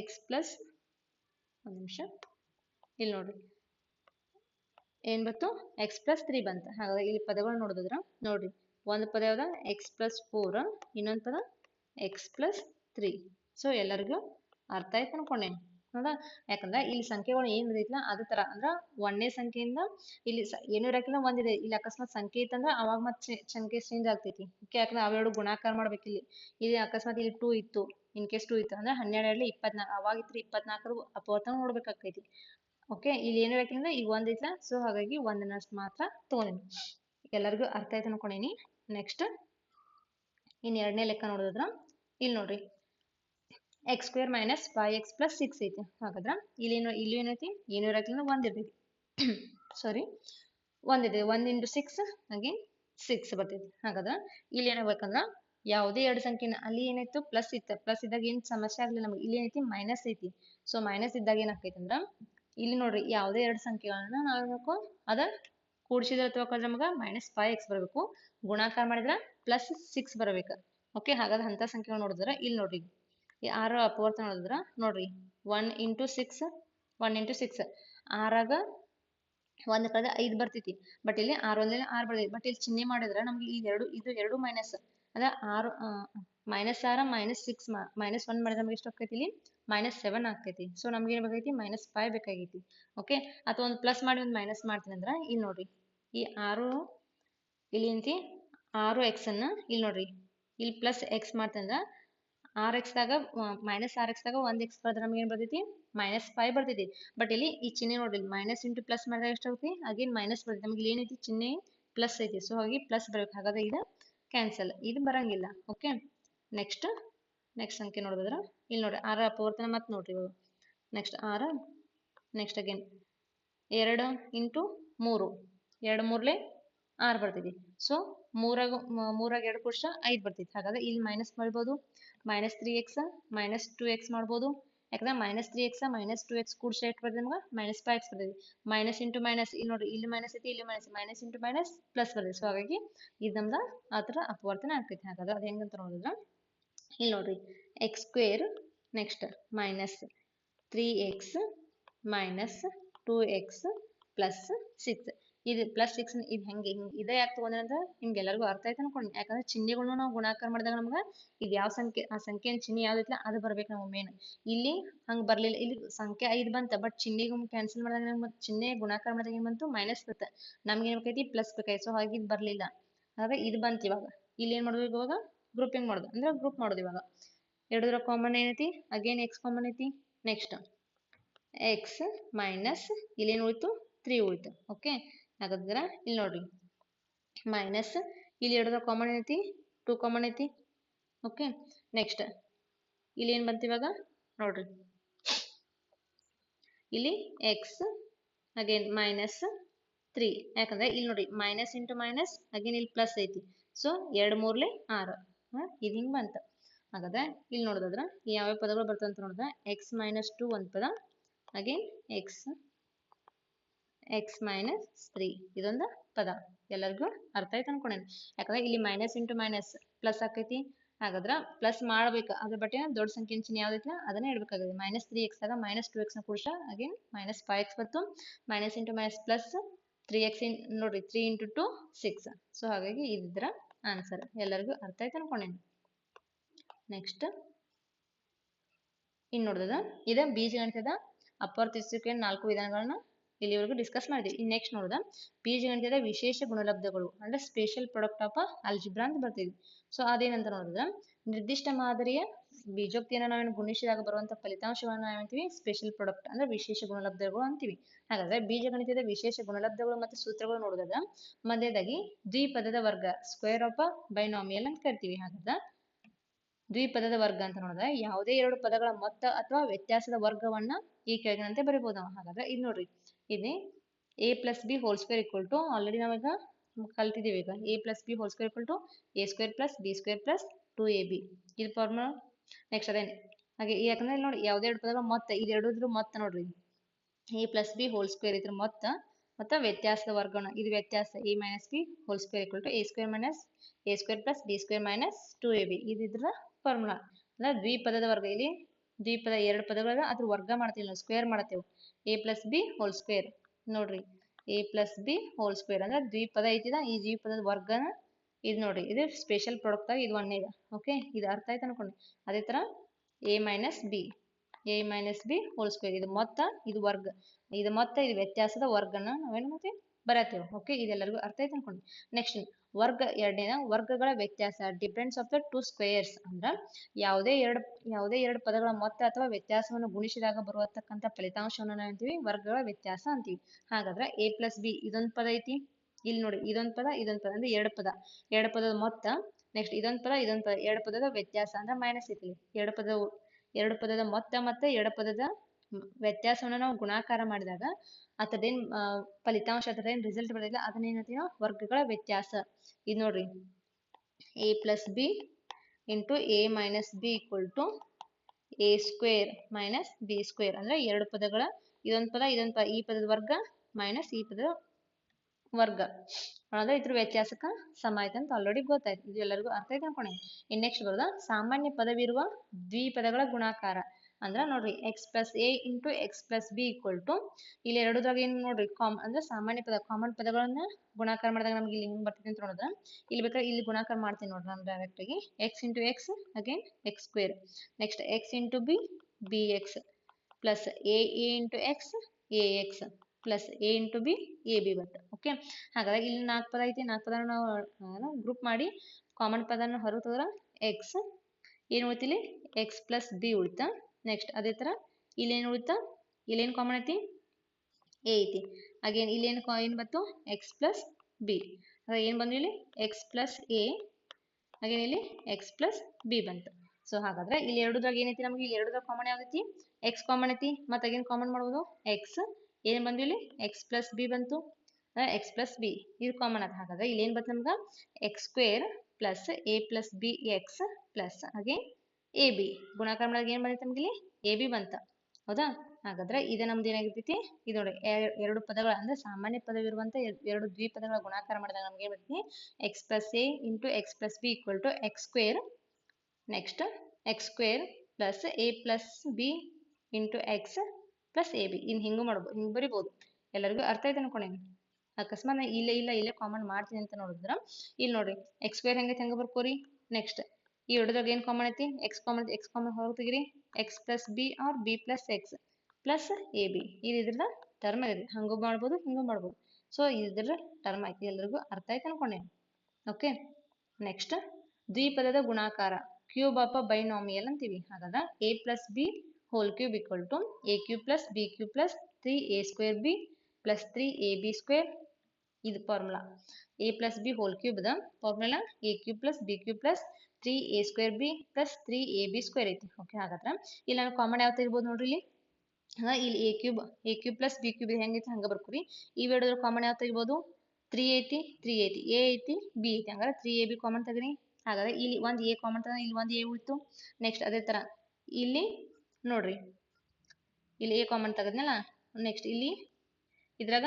ಎಕ್ಸ್ ಪ್ಲಸ್ ಒಂದು ನಿಮಿಷ. ಇಲ್ಲಿ ನೋಡ್ರಿ. ಏನ್ ಬಂತು? ಎಕ್ಸ್ ಪ್ಲಸ್ ತ್ರೀ ಬಂತು. ಹಾಗಾಗಿ ಇಲ್ಲಿ ಪದಗಳು ನೋಡಿದ್ರ ನೋಡ್ರಿ. ಒಂದು ಪದ ಯಾವ್ದ? ಎಕ್ಸ್ ಪ್ಲಸ್ ಫೋರ್ ಇನ್ನೊಂದು ಪದ ಎಕ್ಸ್ ಪ್ಲಸ್ ತ್ರೀ ಸೊ ಎಲ್ಲರಿಗೂ ಅರ್ಥ ಆಯ್ತು ಅನ್ಕೊಂಡೆ. ನೋಡ ಯಾಕಂದ್ರೆ ಇಲ್ಲಿ ಸಂಖ್ಯೆಗಳು ಏನ್ ಇರೈತಿಲ್ಲ ಅದೇ ತರ. ಅಂದ್ರ ಒಂದನೇ ಸಂಖ್ಯೆಯಿಂದ ಇಲ್ಲಿ ಏನು ಇರಕಿಲ್ಲ ಒಂದಿದೆ ಇಲ್ಲಿ ಅಕಸ್ಮಾತ್ ಸಂಖ್ಯೆ ಇತ್ತಂದ್ರ ಅವಾಗ ಮತ್ತೆ ಸಂಖ್ಯೆ ಚೇಂಜ್ ಆಗ್ತೈತಿ. ಯಾಕಂದ್ರೆ ಅವೆರಡು ಗುಣಾಕಾರ ಮಾಡ್ಬೇಕು ಇಲ್ಲಿ. ಇಲ್ಲಿ ಅಕಸ್ಮಾತ್ ಇಲ್ಲಿ ಟೂ ಇತ್ತು. ಇನ್ ಕೇಸ್ ಟೂ ಇತ್ತು ಅಂದ್ರೆ ಹನ್ನೆರಡರಲ್ಲಿ ಇಪ್ಪತ್ನಾಲ್ಕು ಅವಾಗ ಇತ್ತು ಇಪ್ಪತ್ನಾಲ್ಕರ ಅಪವರ್ತನ ನೋಡ್ಬೇಕಾಗ್ತೈತಿ. ಓಕೆ ಇಲ್ಲಿ ಏನು ಇರಕಿಲ್ಲ ಈಗ ಒಂದೈತಿಲ್ಲ ಸೊ ಹಾಗಾಗಿ ಒಂದನ್ನಷ್ಟು ಮಾತ್ರ ತಗೊಂಡಿನಿ ಎಲ್ಲರಿಗೂ ಅರ್ಥ ಆಯ್ತು ಅನ್ಕೊಂಡೀನಿ. ನೆಕ್ಸ್ಟ್ ಇನ್ ಎರಡನೇ ಲೆಕ್ಕ ನೋಡಿದ್ರ. ಇಲ್ಲಿ ನೋಡ್ರಿ. X square minus five X plus six ಐತಿ. ಹಾಗಾದ್ರೆ ಇಲ್ಲಿ ಏನು ಇಲ್ಲಿ ಏನೈತಿ? ಏನು ಇರೋಕ್ಕಿಂತ ಒಂದು ಇರ್ತೈತಿ ಸಾರಿ ಒಂದಿದೆ ಒಂದ್ ಇಂಟು <coughs> ಸಿಕ್ಸ್ ಹಾಗೆ ಸಿಕ್ಸ್ ಬರ್ತೈತಿ. ಹಾಗಾದ್ರೆ ಇಲ್ಲಿ ಏನಾಗಬೇಕಂದ್ರೆ ಯಾವುದೇ ಎರಡು ಸಂಖ್ಯೆನ ಅಲ್ಲಿ ಏನಾಯ್ತು? ಪ್ಲಸ್ ಇತ್ತು. ಪ್ಲಸ್ ಇದ್ದಾಗ ಏನು ಸಮಸ್ಯೆ ಆಗಲಿ ನಮಗೆ. ಇಲ್ಲಿ ಏನೈತಿ? ಮೈನಸ್ ಐತಿ. ಸೊ ಮೈನಸ್ ಇದ್ದಾಗ ಏನಾಗ್ತೈತಿ ಅಂದ್ರೆ ಇಲ್ಲಿ ನೋಡ್ರಿ ಯಾವುದೇ ಎರಡು ಸಂಖ್ಯೆಗಳನ್ನ ನಾವು ಅದ ಕೂಡಿಸಿದ್ರೆ ಅಥವಾ ನಮಗೆ ಮೈನಸ್ ಫೈವ್ ಎಕ್ಸ್ ಬರಬೇಕು. ಗುಣಾಕಾರ ಮಾಡಿದ್ರೆ ಪ್ಲಸ್ ಸಿಕ್ಸ್ ಬರಬೇಕು. ಓಕೆ ಹಾಗಾದ್ರೆ ಅಂತ ಸಂಖ್ಯೆಗಳು ನೋಡಿದ್ರೆ ಇಲ್ಲಿ ನೋಡ್ರಿ. ಈ ಆರು ಅಪವರ್ತನ ನೋಡಿದ್ರ ನೋಡ್ರಿ one into six one into six ಆರಾಗ ಒಂದ್ ಕಡೆ ಐದ್ ಬರ್ತೈತಿ. ಬಟ್ ಇಲ್ಲಿ ಆರು ಒಂದೇ ಆರು ಬರ್ತೈತಿ. ಬಟ್ ಇಲ್ಲಿ ಚಿಹ್ನೆ ಮಾಡಿದ್ರೆ ನಮ್ಗೆ ಈ ಎರಡು, ಇದು ಎರಡು ಮೈನಸ್ ಅಂದ್ರೆ ಆರು ಮೈನಸ್ ಆರ ಮೈನಸ್ ಸಿಕ್ಸ್ ಮೈನಸ್ ಒನ್ ಮಾಡಿದ್ರೆ ನಮ್ಗೆ ಎಷ್ಟು ಆಕೈತಿ ಇಲ್ಲಿ? ಮೈನಸ್ ಸೆವೆನ್ ಆಗ್ತೈತಿ. ಸೊ ನಮ್ಗೆ ಏನ್ ಬೇಕಾಗೈತಿ? ಮೈನಸ್ ಫೈವ್ ಬೇಕಾಗೈತಿ. ಓಕೆ ಅಥವಾ ಒಂದು ಪ್ಲಸ್ ಮಾಡಿ, ಒಂದು ಮೈನಸ್ ಮಾಡ್ತೀನಿ ಅಂದ್ರೆ ಇಲ್ಲಿ ನೋಡ್ರಿ. ಈ ಆರು, ಇಲ್ಲಿ ಅಂತಿ ಆರು ಎಕ್ಸ್ ಅನ್ನ ಇಲ್ಲಿ ನೋಡ್ರಿ. ಇಲ್ಲಿ ಪ್ಲಸ್ ಎಕ್ಸ್ ಮಾಡ್ತಂದ್ರ ಆರ್ ಎಕ್ಸ್ದಾಗ ಮೈನಸ್ ಆರ್ ಎಕ್ಸ್ದಾಗ ಒಂದು ಎಕ್ಸ್ ಬರೆದ್ರೆ ನಮ್ಗೆ ಏನ್ ಬರ್ತೈತಿ? ಮೈನಸ್ ಫೈವ್ ಬರ್ತೈತಿ. ಬಟ್ ಇಲ್ಲಿ ಈ ಚಿಹ್ನೆ ನೋಡ್ರಿ ಮೈನಸ್ ಇಂಟು ಪ್ಲಸ್ ಮಾಡಿದಾಗ ಎಷ್ಟಾಗುತ್ತೆ ಅಗೇನ್ ಮೈನಸ್ ಬರ್ತೈತಿ. ನಮ್ಗೆ ಇಲ್ಲಿ ಏನೈತಿ? ಚಿಹ್ನೆ ಪ್ಲಸ್ ಐತಿ. ಸೊ ಹಾಗಾಗಿ ಪ್ಲಸ್ ಬರ್ಬೇಕು. ಹಾಗಾದ್ರೆ ಇದು ಕ್ಯಾನ್ಸಲ್ ಇದು ಬರಂಗಿಲ್ಲ. ಓಕೆ ನೆಕ್ಸ್ಟ್ ನೆಕ್ಸ್ಟ್ ಸಂಖ್ಯೆ ನೋಡಿದ್ರ ಇಲ್ಲಿ ನೋಡ್ರಿ ಆರ ಅಪವರ್ತನ ಮತ್ತೆ ನೋಡ್ರಿ ಇವಾಗ. ನೆಕ್ಸ್ಟ್ ಆರ ನೆಕ್ಸ್ಟ್ ಅಗೇನ್ ಎರಡು ಇಂಟು ಮೂರು. ಎರಡು ಮೂರ್ಲೆ ಆರು ಬರ್ತೈತಿ. ಸೊ ಮೂರಾಗ ಮೂರಾಗ ಎರಡು ಕುಡ್ಸ ಐದು ಬರ್ತೈತಿ. ಹಾಗಾದ್ರೆ ಇಲ್ಲಿ ಮೈನಸ್ ಮಾಡ್ಬೋದು. Minus three X minus two X ಮಾಡ್ಬೋದು. ಯಾಕಂದ್ರೆ minus three X minus two X ಕೂಡ ಎಷ್ಟು ಬರ್ತದೆ ನಮ್ಗೆ ಮೈನಸ್ ಫೈವ್ ಎಕ್ಸ್ ಬರ್ತದೆ. ಮೈನಸ್ ಇಂಟು ಮೈನಸ್ ಇಲ್ಲಿ ನೋಡಿ ಇಲ್ಲಿ ಮೈನಸ್ ಐತಿ, ಇಲ್ಲಿ minus minus into minus plus ಬರ್ತದೆ. ಸೊ ಹಾಗಾಗಿ ಇದು ನಮ್ದು ಆ ಥರ ಅಪವರ್ತನ ಆಗ್ತೈತಿ. ಹಾಗಾದ್ರೆ ಅದು ಹೆಂಗಂತ ನೋಡಿದ್ರೆ, ಇಲ್ಲಿ ನೋಡ್ರಿ X square next minus three X minus two X plus six ಇದು ಪ್ಲಸ್ ಸಿಕ್ಸ್ ಇದು ಹೆಂಗೆ ಹಿಂಗೆ ಇದೇ ಯಾಕೆ ತಗೊಂಡ್ರೆ ಅಂದ್ರೆ ನಿಮ್ಗೆ ಎಲ್ಲರಿಗೂ ಅರ್ಥ ಆಯ್ತು ಅನ್ಕೊಂಡು ಯಾಕಂದ್ರೆ ಚಿಹ್ನೆಗಳನ್ನ ನಾವು ಗುಣಾಕಾರ ಮಾಡಿದಾಗ ನಮ್ಗೆ ಇದು ಯಾವ ಸಂಖ್ಯೆ, ಆ ಸಂಖ್ಯೆನ ಚಿಹ್ನೆ ಯಾವ್ದೈತಿಲ್ಲ ಅದು ಬರ್ಬೇಕು ನಾವು ಮೇನ್ ಇಲ್ಲಿ ಹಂಗೆ ಬರಲಿಲ್ಲ. ಇಲ್ಲಿ ಸಂಖ್ಯೆ ಐದು ಬಂತ ಬಟ್ ಚಿಹ್ನೆಗೆ ಕ್ಯಾನ್ಸಲ್ ಮಾಡಿದಾಗ ನಮ್ಗೆ ಚಿಹ್ನೆ ಗುಣಾಕಾರ ಮಾಡಿದಾಗ ಏನು ಬಂತು? ಮೈನಸ್ ಬರುತ್ತೆ ನಮ್ಗೆ ಏನು ಬೇಕೈತಿ ಪ್ಲಸ್ ಬೇಕಾಯ್ತು. ಸೊ ಹಾಗೆ ಇದು ಬರಲಿಲ್ಲ. ಹಾಗೆ ಇದು ಬಂತು ಇವಾಗ. ಇಲ್ಲಿ ಏನು ಮಾಡೋದು ಇವಾಗ? ಗ್ರೂಪಿಂಗ್ ಮಾಡೋದು? ಅಂದ್ರೆ ಗ್ರೂಪ್ ಮಾಡೋದು ಇವಾಗ. ಎರಡರ ಕಾಮನ್ ಏನೈತಿ? ಅಗೇನ್ ಎಕ್ಸ್ ಕಾಮನ್ ಐತಿ? ನೆಕ್ಸ್ಟ್ ಎಕ್ಸ್ ಮೈನಸ್ ಇಲ್ಲೇನು ಉಳಿತು? ತ್ರೀ ಉಳಿತು. ಓಕೆ ಹಾಗಾದ್ರೆ ಇಲ್ಲಿ ನೋಡ್ರಿ. ಮೈನಸ್ ಇಲ್ಲಿ ಎರಡರ ಕಾಮನ್ ಐತಿ ಟೂ ಕಾಮನ್ ಐತಿ. ಓಕೆ ನೆಕ್ಸ್ಟ್ ಇಲ್ಲಿ ಏನು ಬಂತು ಇವಾಗ? ನೋಡ್ರಿ. ಇಲ್ಲಿ ಎಕ್ಸ್ ಅಗೇನ್ ಮೈನಸ್ ತ್ರೀ ಯಾಕಂದ್ರೆ ಇಲ್ಲಿ ನೋಡಿ ಮೈನಸ್ ಇಂಟು ಮೈನಸ್ ಅಗೇನ್ ಇಲ್ಲಿ ಪ್ಲಸ್ ಐತಿ. ಸೊ ಎರಡು ಮೂರ್ಲೆ ಆರು. ಇದು ಹಿಂಗೆ ಬಂತು. ಹಾಗಾದ್ರೆ ಇಲ್ಲಿ ನೋಡೋದಾದ್ರೆ ಯಾವ್ಯಾವ ಪದಗಳು ಬರ್ತವೆ ಅಂತ ನೋಡಿದ್ರೆ ಎಕ್ಸ್ ಮೈನಸ್ ಟೂ ಒಂದು ಪದ again X X minus three ಇದೊಂದು ಪದ. ಎಲ್ಲರಿಗೂ ಅರ್ಥ ಆಯ್ತು ಅನ್ಕೊಂಡೇನೆ. ಯಾಕಂದ್ರೆ ಇಲ್ಲಿ ಮೈನಸ್ ಇಂಟು ಮೈನಸ್ ಪ್ಲಸ್ ಆಕೈತಿ. ಹಾಗಾದ್ರೆ ಪ್ಲಸ್ ಮಾಡ್ಬೇಕು. ಅದ್ರ ಬಟ್ಟೆ ದೊಡ್ಡ ಸಂಖ್ಯೆ ಚಿಹ್ನೆ ಯಾವ್ದೈತಿ ಅದನ್ನ ಇಡ್ಬೇಕಾಗುತ್ತೆ. ಮೈನಸ್ ತ್ರೀ ಎಕ್ಸ್ ಆಗ ಮೈನಸ್ ಟು ಎಕ್ಸ್ನ ಕೂಡಿಸ ಅಗೇನ್ ಮೈನಸ್ ಫೈವ್ ಎಕ್ಸ್ ಬಂತು minus into minus plus three X ಇನ್ ನೋಡ್ರಿ three into two six so ಹಾಗಾಗಿ ಇದ್ರ ಆನ್ಸರ್ ಎಲ್ಲರಿಗೂ ಅರ್ಥ ಆಯ್ತು ಅನ್ಕೊಂಡೇನೆ. ನೆಕ್ಸ್ಟ್ ಇನ್ ನೋಡಿದ ಇದ ಬೀಜಗಣಿತದ ಅಪವರ್ತಿಸುವಿಕೆ ನಾಲ್ಕು ವಿಧಾನಗಳನ್ನ ಇಲ್ಲಿವರೆಗೂ ಡಿಸ್ಕಸ್ ಮಾಡಿದೆ ಇನ್ನು ನೆಕ್ಸ್ಟ್ ನೋಡಿದ. ಬೀಜಗಣಿತದ ವಿಶೇಷ ಗುಣಲಬ್ಧಗಳು, ಅಂದ್ರೆ ಸ್ಪೆಷಲ್ ಪ್ರಾಡಕ್ಟ್ ಆಫ್ ಅಲ್ಜಿಬ್ರಾ ಅಂತ ಬರ್ತಿದ್ವಿ ಸೊ ಅದೇನಂತ ನೋಡಿದ್ರೆ ನಿರ್ದಿಷ್ಟ ಮಾದರಿಯ ಬೀಜೋಕ್ತಿಯನ್ನು ನಾವೇನು ಗುಣಿಸಿದಾಗ ಬರುವಂತ ಫಲಿತಾಂಶವನ್ನು ನಾವೇಂತೀವಿ ಸ್ಪೆಷಲ್ ಪ್ರಾಡಕ್ಟ್ ಅಂದ್ರೆ ವಿಶೇಷ ಗುಣಲಬ್ಧಗಳು ಅಂತೀವಿ. ಹಾಗಾದ್ರೆ ಬೀಜಗಣಿತದ ವಿಶೇಷ ಗುಣಲಬ್ಧಗಳು ಮತ್ತು ಸೂತ್ರಗಳು ನೋಡಿದಾಗ ಮೊದಲೇದಾಗಿ ದ್ವಿಪದದ ವರ್ಗ ಸ್ಕ್ವೇರ್ ಆಫ್ ಬೈನಾಮಿಯಲ್ ಅಂತ ಕರಿತೀವಿ. ಹಾಗಾದ್ರೆ ದ್ವಿಪದದ ವರ್ಗ ಅಂತ ನೋಡಿದ್ರೆ ಯಾವುದೇ ಎರಡು ಪದಗಳ ಮೊತ್ತ ಅಥವಾ ವ್ಯತ್ಯಾಸದ ವರ್ಗವನ್ನ ಈ ಕೆಳಗಿನಂತೆ ಬರೀಬಹುದು ನಾವು ಹಾಗಾದ್ರೆ ಇದು ನೋಡ್ರಿ. ಇದು. A plus B whole square equal to already ನಾವೀಗ ಕಲ್ತಿದ್ದೀವಿ ಈಗ. A plus B whole square equal to A square plus B square plus two A B ಇದು ಫಾರ್ಮುಲಾ ನೆಕ್ಸ್ಟ್ ಅದೇನೆ? ಹಾಗೆ ಯಾಕಂದ್ರೆ ನೋಡಿ ಯಾವುದೇ ಎರಡು ಪದಗಳ ಮೊತ್ತ, ಇದು ಇದ್ರ ಮೊತ್ತ ನೋಡ್ರಿ. A plus B whole square ಇದ್ರ ಮೊತ್ತ, ಮತ್ತು ವ್ಯತ್ಯಾಸದ ವರ್ಗಣ. ಇದು ವ್ಯತ್ಯಾಸ. A minus B whole square equal to A square minus A square plus B square minus two A B ಇದು ಇದ್ರ ಫಾರ್ಮುಲಾ ಅಂದ್ರೆ ದ್ವಿಪದದ ವರ್ಗ. ಇಲ್ಲಿ ದ್ವಿಪದ ಎರಡು ಪದಗಳ ಅದ್ರ ವರ್ಗ ಮಾಡ್ತೀವಿ ನಾವು ಸ್ಕ್ವೇರ್ ಮಾಡ್ತೇವೆ. A plus B whole square ನೋಡ್ರಿ A plus B whole square ಅಂದ್ರೆ ದ್ವಿಪದ ಐತಿದ, ಈ ದ್ವಿಪದದ ವರ್ಗನ ಇದು ನೋಡ್ರಿ, ಇದು ಸ್ಪೆಷಲ್ ಪ್ರಾಡಕ್ಟ್ ಆಗಿ ಇದು ಇದೆ. ಓಕೆ ಇದು ಅರ್ಥ ಆಯ್ತು ಅನ್ಕೊಂಡೆ ಅದೇ ತರ A minus B A minus B whole square ಇದು ಮೊತ್ತ, ಇದು ವರ್ಗ. ಇದು ಮೊತ್ತ, ಇದು ವ್ಯತ್ಯಾಸದ ವರ್ಗನ ನಾವೇನು ಮತ್ತೆ ಬರತ್ತೇವೆ ಓಕೆ ಇದೆಲ್ಲರಿಗೂ ಅರ್ಥ ಆಯ್ತು ಅನ್ಕೊಂಡೆ ನೆಕ್ಸ್ಟ್ ವರ್ಗ ಎರಡನೇದ ವರ್ಗಗಳ ವ್ಯತ್ಯಾಸ difference of the two squares ಅಂದ್ರೆ ಯಾವುದೇ ಎರಡು ಯಾವುದೇ ಎರಡು ಪದಗಳ ಮೊತ್ತ ಅಥವಾ ವ್ಯತ್ಯಾಸವನ್ನು ಗುಣಿಸಿದಾಗ ಬರುವತಕ್ಕಂಥ ಫಲಿತಾಂಶವನ್ನು ನಾವು ಅಂತೀವಿ, ವರ್ಗಗಳ ವ್ಯತ್ಯಾಸ ಅಂತೀವಿ. ಹಾಗಾದ್ರೆ ಎ ಪ್ಲಸ್ ಬಿ ಇದೊಂದು ಪದ ಐತಿ? ಇಲ್ಲಿ ನೋಡಿ, ಇದೊಂದು ಪದ ಇದೊಂದು ಪದ ಅಂದ್ರೆ ಎರಡು ಪದ. ಎರಡು ಪದದ ಮೊತ್ತ ನೆಕ್ಸ್ಟ್ ಇದೊಂದು ಪದ ಇದೊಂದು ಪದ. ಎರಡು ಪದದ ವ್ಯತ್ಯಾಸ ಅಂದ್ರೆ ಮೈನಸ್ ಐತಿ ಎರಡು ಪದ ಎರಡು ಪದದ ಮೊತ್ತ ಮತ್ತೆ ಎರಡು ಪದದ ವ್ಯತ್ಯಾಸವನ್ನು ನಾವು ಗುಣಾಕಾರ ಮಾಡಿದಾಗ ಅದ್ರದ್ದೇನು ಫಲಿತಾಂಶ ಅದ್ರದ್ದೇನು ರಿಸಲ್ಟ್ ಬರೋದಿಲ್ಲ, ಅದನ್ನ ಏನಂತೀವಿ ನಾವು ವರ್ಗಗಳ ವ್ಯತ್ಯಾಸ. ಇದು ನೋಡ್ರಿ. A plus B into A minus B equal to A square minus B square ಅಂದ್ರೆ ಎರಡು ಪದಗಳ, ಇದೊಂದು ಪದ ಇದೊಂದು ಪದ ಈ ಪದದ ವರ್ಗ ಮೈನಸ್ ಈ ಪದದ ವರ್ಗ. ಅಂದ್ರೆ ಇದ್ರ ವ್ಯತ್ಯಾಸಕ್ಕ ಸಮ ಆಯ್ತು ಅಂತ ಆಲ್ರೆಡಿ ಗೊತ್ತಾಯ್ತು. ಇದು ಎಲ್ಲರಿಗೂ ಅರ್ಥ ಆಯ್ತು ಅನ್ಕೊಂಡೆ? ಇನ್ ನೆಕ್ಸ್ಟ್ ಬರೋದ, ಸಾಮಾನ್ಯ ಪದವಿರುವ ದ್ವಿಪದಗಳ ಗುಣಾಕಾರ. ಅಂದ್ರ ನೋಡ್ರಿ X plus A into X plus B equal to ಇಲ್ಲಿ ಎರಡುದ್ರಾಗ ಏನು ನೋಡ್ರಿ ಕಾಮ್ ಅಂದ್ರೆ ಸಾಮಾನ್ಯ ಪದ ಕಾಮನ್ ಪದಗಳನ್ನ ಗುಣಾಕಾರ ಮಾಡಿದಾಗ ನಮ್ಗೆ ಇಲ್ಲಿ ಹೆಂಗ್ ಬರ್ತೈತೆ ಅಂತ ನೋಡಿದ್ರೆ. ಇಲ್ಲಿ ಬೇಕಾದ್ರೆ ಇಲ್ಲಿ ಗುಣಾಕಾರ ಮಾಡ್ತೀನಿ ನೋಡ್ರಿ ನಾನು ಡೈರೆಕ್ಟ್ ಆಗಿ. X into X again X square next X into B B X plus A A into X A X plus A into B A B ಬರ್ತ ಓಕೆ ಹಾಗಾದ್ರೆ ಇಲ್ಲಿ ನಾಲ್ಕು ಪದ ಐತಿ, ನಾಲ್ಕು ಪದ ನಾವು ಗ್ರೂಪ್ ಮಾಡಿ ಕಾಮನ್ ಪದನ ಹೊರಗೆ ಎಕ್ಸ್ ಏನು ಉಳಿತಿಲಿ ಎಕ್ಸ್ ಪ್ಲಸ್ ಬಿ ಉಳಿತಾ. ನೆಕ್ಸ್ಟ್ ಅದೇ ಥರ ಇಲ್ಲೇನು ಉಳಿತಾ? ಇಲ್ಲೇನು ಕಾಮನ್ ಐತಿ? ಎ ಐತಿ. ಅಗೇನ್ ಇಲ್ಲೇನು ಏನು ಬಂತು? ಎಕ್ಸ್ ಪ್ಲಸ್ ಬಿ ಅದೇ ಏನು ಬಂದು ಇಲ್ಲಿ? ಎಕ್ಸ್ ಪ್ಲಸ್ ಎ ಅಗೇನ್ ಇಲ್ಲಿ ಎಕ್ಸ್ ಪ್ಲಸ್ ಬಿ ಬಂತು. ಸೊ ಹಾಗಾದ್ರೆ ಇಲ್ಲಿ ಎರಡುದ್ರಾಗ ಏನೈತಿ ನಮಗೆ? ಇಲ್ಲಿ ಎರಡುದ್ರಾಗ ಕಾಮನ್ ಯಾವ್ದೈತಿ? ಎಕ್ಸ್ ಕಾಮನ್ ಐತಿ. ಮತ್ತೆ ಅಗೇನ್ ಕಾಮನ್ ಮಾಡ್ಬೋದು? ಎಕ್ಸ್ ಏನು ಬಂದು ಇಲ್ಲಿ? ಎಕ್ಸ್ ಪ್ಲಸ್ ಬಿ ಬಂತು. ಎಕ್ಸ್ ಪ್ಲಸ್ ಬಿ ಇದು ಕಾಮನ್ ಅದು. ಹಾಗಾದ್ರೆ ಇಲ್ಲಿ ಏನು ಬಂತು ನಮ್ಗೆ? X square plus A plus B X plus ಹಾಗೆ ಎ ಬಿ ಗುಣಾಕಾರ ಮಾಡಿದಾಗ ಏನು ಬಂದಿತ್ತು ನಮ್ಗೆ ಇಲ್ಲಿ ಎ ಬಿ ಬಂತ. ಹೌದಾ? ಹಾಗಾದ್ರೆ ಇದು ನಮ್ದು ಏನಾಗಿರ್ತೈತಿ? ಇದು ನೋಡಿ ಎರಡು ಪದಗಳ, ಅಂದ್ರೆ ಸಾಮಾನ್ಯ ಪದವಿರುವಂತ ಎರ್- ಎರಡು ದ್ವಿಪದಗಳ ಗುಣಾಕಾರ ಮಾಡಿದಾಗ ನಮ್ಗೆ ಏನು ಬರ್ತೈತಿ? X plus A into X plus B equal to X square next X square plus A plus B into X plus A B ಇನ್ನು ಹಿಂಗೂ ಮಾಡ್ಬೋದು ಹಿಂಗೆ ಬರಿಬೋದು. ಎಲ್ಲರಿಗೂ ಅರ್ಥ ಆಯ್ತು ಅನ್ಕೊಂಡೇನಿ ಅಕಸ್ಮಾತ್ ನಾ ಇಲ್ಲೇ, ಇಲ್ಲ, ಇಲ್ಲೇ ಕಾಮನ್ ಮಾಡ್ತೀನಿ ಅಂತ ನೋಡಿದ್ರ, ಇಲ್ಲಿ ನೋಡ್ರಿ ಎಕ್ಸ್ ಸ್ಕ್ವೇರ್ ಹೆಂಗೈತೆ, ಹೆಂಗೆ ಬರ್ಕೋರಿ? ನೆಕ್ಸ್ಟ್ ಈ ಎರಡದಾಗ ಏನು ಕಾಮನ್ ಐತಿ? ಎಕ್ಸ್ ಕಾಮನ್ ಎಕ್ಸ್ ಕಾಮನ್ ಹೊರಗೆ ತೆಗಿರಿ. X plus B or B plus X plus A B ಇದು ಇದ್ರದ ಟರ್ಮ್ ಇದೆ ಹಂಗು ಮಾಡ್ಬೋದು, ಹಿಂಗೂ ಮಾಡ್ಬೋದು. ಸೊ ಇದ್ರ ಟರ್ಮ್ ಐತಿ. ಎಲ್ರಿಗೂ ಅರ್ಥ ಆಯ್ತು ಅನ್ಕೊಂಡೆ? ಓಕೆ ನೆಕ್ಸ್ಟ್ ದ್ವಿಪದದ ಗುಣಾಕಾರ. ಕ್ಯೂಬ್ ಆಫ್ ಬೈನಾಮಿಯಲ್ ಅಂತೀವಿ. ಹಾಗಾದ್ರೆ A plus B whole cube equal to A cube plus B cube plus three A square B plus three A B square ಇದು formula A plus B whole cube ಅದ formula A cube plus B cube plus three A square B plus three A B square ಐತಿ. Okay ಹಾಗಾದ್ರೆ ಇಲ್ಲಿ ನಾನು common ಯಾವ ತೆಗಿಬೋದು ನೋಡ್ರಿ ಇಲ್ಲಿ? ಇಲ್ಲಿ A cube A cube plus B cube ಹೆಂಗೈತಿ ಹಂಗೆ ಬರ್ಕೊರಿ. ಇವೆರಡು ಕಾಮನ್ ಯಾವ ತೆಗಿಬೋದು ತ್ರೀ ಐತಿ ತ್ರೀ ಐತಿ ಎ ಐತಿ ಬಿ ಐತಿ. ಹಂಗಾರೆ ತ್ರೀ ಎ ಬಿ ಕಾಮನ್ ತೆಗ್ರಿ. ಹಾಗಾದ್ರೆ ಇಲ್ಲಿ ಒಂದು ಎ ಕಾಮನ್ ತಗೊಂಡ್ರೆ ಇಲ್ಲಿ ಒಂದು ಎ ಉಳಿತು. ನೆಕ್ಸ್ಟ್ ಅದೇ ಥರ ಇಲ್ಲಿ ನೋಡ್ರಿ. ಇಲ್ಲಿ ಎ ಕಾಮನ್ ತೆಗೆದ್ನಲ್ಲ? ನೆಕ್ಸ್ಟ್ ಇಲ್ಲಿ ಇದ್ರಾಗ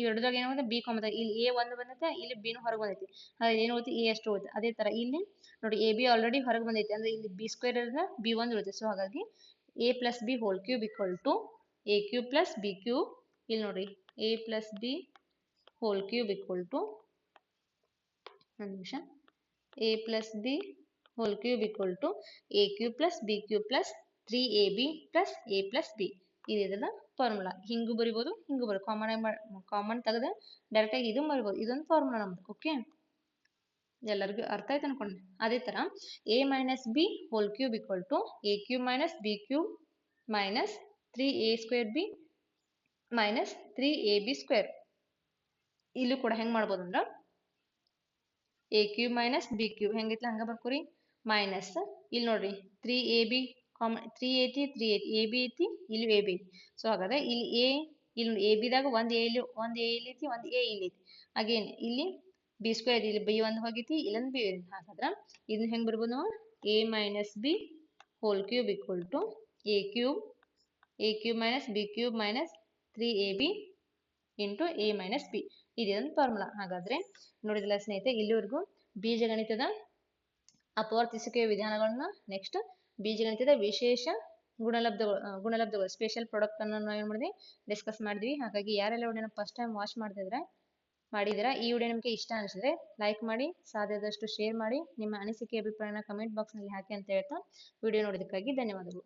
ಇವೆರಡದಾಗ ಏನಾಗುತ್ತೆ ಬಿ ಕಾಮನ್ ಇಲ್ಲಿ ಎ ಒಂದು ಬಂದೈತೆ, ಇಲ್ಲಿ ಬಿನು ಹೊರಗೆ ಬಂದೈತಿ. ಹಾಗೆ ಏನು ಉಳಿತು ಎ ಅಷ್ಟು ಉಳಿತು ಅದೇ ಥರ ಇಲ್ಲಿ ನೋಡಿ ಎ ಬಿ ಆಲ್ರೆಡಿ ಹೊರಗೆ ಬಂದೈತಿ. ಅಂದ್ರೆ ಇಲ್ಲಿ ಬಿ ಸ್ಕ್ವೇರ್ ಇರೋದ್ರ ಬಿ ಒಂದು ಉಳಿತು ಸೊ ಹಾಗಾಗಿ A plus B whole cube equal to A cube plus B cube ಇಲ್ಲಿ ನೋಡಿ A plus B whole cube equal to ಒಂದು ನಿಮಿಷ. A plus B whole cube equal to A cube plus B cube plus three A B plus A plus B ಇದೆಲ್ಲ formula ಹಿಂಗೂ ಬರಿಬೋದು, ಹಿಂಗೂ ಬರೀ common common ತೆಗೆದು ಡೈರೆಕ್ಟಾಗಿ ಇದು ಬರಿಬೋದು. ಇದೊಂದು ಫಾರ್ಮುಲಾ ನಮ್ದು ಓಕೆ ಎಲ್ಲರಿಗೂ ಅರ್ಥ ಆಯ್ತು ಅನ್ಕೊಂಡೆ? ಅದೇ ಥರ A minus B whole cube equal to A cube minus B cube minus three A square B minus three A B square ಇಲ್ಲೂ ಕೂಡ ಹೆಂಗೆ ಮಾಡ್ಬೋದು ಅಂದ್ರೆ A cube minus B cube ಹೆಂಗೈತಿ ಹಂಗೆ ಬರ್ಕೋರಿ? ಮೈನಸ್ ಇಲ್ಲಿ ನೋಡ್ರಿ three A B com three ಐತಿ ತ್ರೀ ಐತಿ ಎ ಬಿ ಐತಿ ಇಲ್ಲಿ ಎ ಬಿ ಐತಿ ಸೊ ಹಾಗಾದ್ರೆ ಇಲ್ಲಿ ಎ ಇಲ್ಲಿ ಎ ಬಿದಾಗ ಒಂದು ಎ ಇಲ್ಲಿ ಒಂದು ಎ ಇಲ್ಲಿ ಐತಿ, ಒಂದು ಎ ಇಲ್ಲಿ ಐತಿ. ಅಗೇನ್ ಇಲ್ಲಿ ಬಿ ಸ್ಕ್ವೇರ್ ಇಲ್ಲಿ ಬಿ ಒಂದು ಹೋಗಿತಿ, ಇಲ್ಲೊಂದು ಬಿ ಹಾಗಾದ್ರೆ ಇದನ್ನ ಹೆಂಗೆ ಬರ್ಬೋದು ನಾವು A minus B whole cube equal to A cube A cube minus B cube minus three A B into A minus B ಇದೊಂದು ಫಾರ್ಮುಲಾ ಹಾಗಾದ್ರೆ ನೋಡಿದಿಲ್ಲ ಸ್ನೇಹಿತರೆ, ಇಲ್ಲಿವರೆಗೂ ಬೀಜಗಣಿತದ ಅಪವರ್ತಿಸುವಿಕೆಯ ವಿಧಾನಗಳನ್ನ ನೆಕ್ಸ್ಟ್ ಬೀಜಗಣಿತದ ವಿಶೇಷ ಗುಣಲಬ್ಧ ಗುಣಲಬ್ಧಗಳು. ಸ್ಪೆಷಲ್ ಪ್ರಾಡಕ್ಟ್ ಅನ್ನು ನಾವು ಏನು ಮಾಡಿದ್ವಿ? ಡಿಸ್ಕಸ್ ಮಾಡಿದ್ವಿ. ಹಾಗಾಗಿ ಯಾರೆಲ್ಲ ವಿಡಿಯೋನ ಫಸ್ಟ್ ಟೈಮ್ ವಾಚ್ ಮಾಡ್ತಿದ್ರೆ ಮಾಡಿದಿರ, ಈ ವಿಡಿಯೋ ನಿಮಗೆ ಇಷ್ಟ ಅನಿಸಿದ್ರೆ ಲೈಕ್ ಮಾಡಿ ಸಾಧ್ಯದಷ್ಟು ಶೇರ್ ಮಾಡಿ, ನಿಮ್ಮ ಅನಿಸಿಕೆ, ಅಭಿಪ್ರಾಯನ ಕಮೆಂಟ್ ಬಾಕ್ಸ್ನಲ್ಲಿ ಹಾಕಿ ಅಂತ ಹೇಳ್ತಾ ವಿಡಿಯೋ ನೋಡೋದಕ್ಕಾಗಿ ಧನ್ಯವಾದಗಳು.